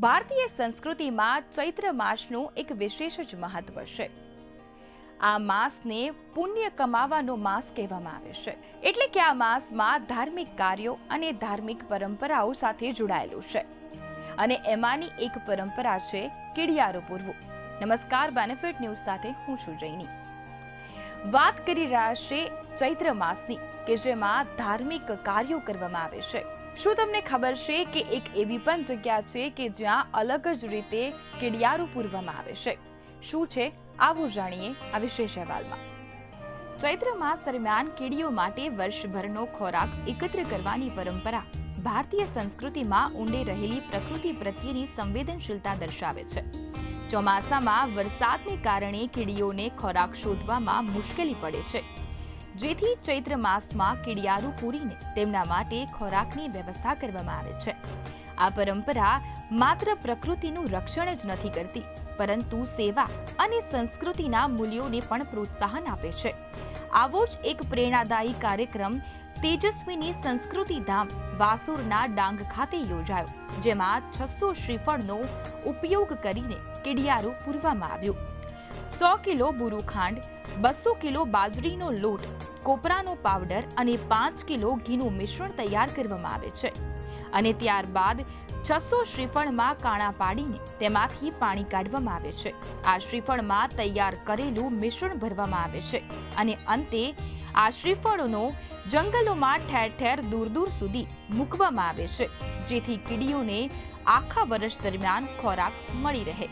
ભારતીય સંસ્કૃતિમાં ચૈત્ર માસનું એક વિશેષ જ મહત્વ છે. આ માસને પુણ્ય કમાવાનો માસ કહેવામાં આવે છે. એટલે કે આ માસમાં ધાર્મિક કાર્યો અને ધાર્મિક પરંપરાઓ સાથે જોડાયેલું છે. અને એમાંની એક પરંપરા છે, કીડિયારો પૂરવું. નમસ્કાર બેનિફિટ ન્યૂઝ સાથે હું છું જૈની. વાત કરી રહ્યા છે ચૈત્ર માસની, કે જેમાં ધાર્મિક કાર્યો કરવામાં આવે છે. શું તમને ખબર છે કે એક એવી પણ જગ્યા છે કે જ્યાં અલગ જ રીતે કેડિયારું પૂરવામાં આવે છે? શું છે? આવું જાણીએ આ વિશેષ અહેવાલમાં. ચૈત્ર માસ દરમિયાન કીડીઓ માટે વર્ષભરનો ખોરાક એકત્ર કરવાની પરંપરા ભારતીય સંસ્કૃતિમાં ઊંડે રહેલી પ્રકૃતિ પ્રત્યેની સંવેદનશીલતા દર્શાવે છે. ચોમાસામાં વરસાદને કારણે કીડીઓને ખોરાક શોધવામાં મુશ્કેલી પડે છે. જેથી ચૈત્ર માસમાં કીડિયારું પૂરીને તેમના માટે ખોરાકની વ્યવસ્થા કરવામાં આવે છે. આ પરંપરા માત્ર પ્રકૃતિનું રક્ષણ જ નથી કરતી, પરંતુ સેવા અને સંસ્કૃતિના મૂલ્યોને પણ પ્રોત્સાહન આપે છે. આવો જ એક પ્રેરણાદાયી કાર્યક્રમ તેજસ્વીની સંસ્કૃતિ ધામ વાસુરના ડાંગ ખાતે યોજાયો, જેમાં છસો શ્રીફળનો ઉપયોગ કરીને કીડિયારું પૂરવામાં આવ્યું. સો કિલો બુરુ ખાંડ, બસો કિલો બાજરીનો લોટ, કોપરાનો પાવડર અને પાંચ કિલો ઘીનું મિશ્રણ તૈયાર કરવામાં આવે છે. અને ત્યારબાદ છસો શ્રીફળમાં કાણા પાડીને તેમાંથી પાણી કાઢવામાં આવે છે. આ શ્રીફળમાં તૈયાર કરેલું મિશ્રણ ભરવામાં આવે છે. અને અંતે આ શ્રીફળોનો જંગલોમાં ઠેર ઠેર દૂર દૂર સુધી મૂકવામાં આવે છે, જેથી કીડીઓને આખા વર્ષ દરમિયાન ખોરાક મળી રહે.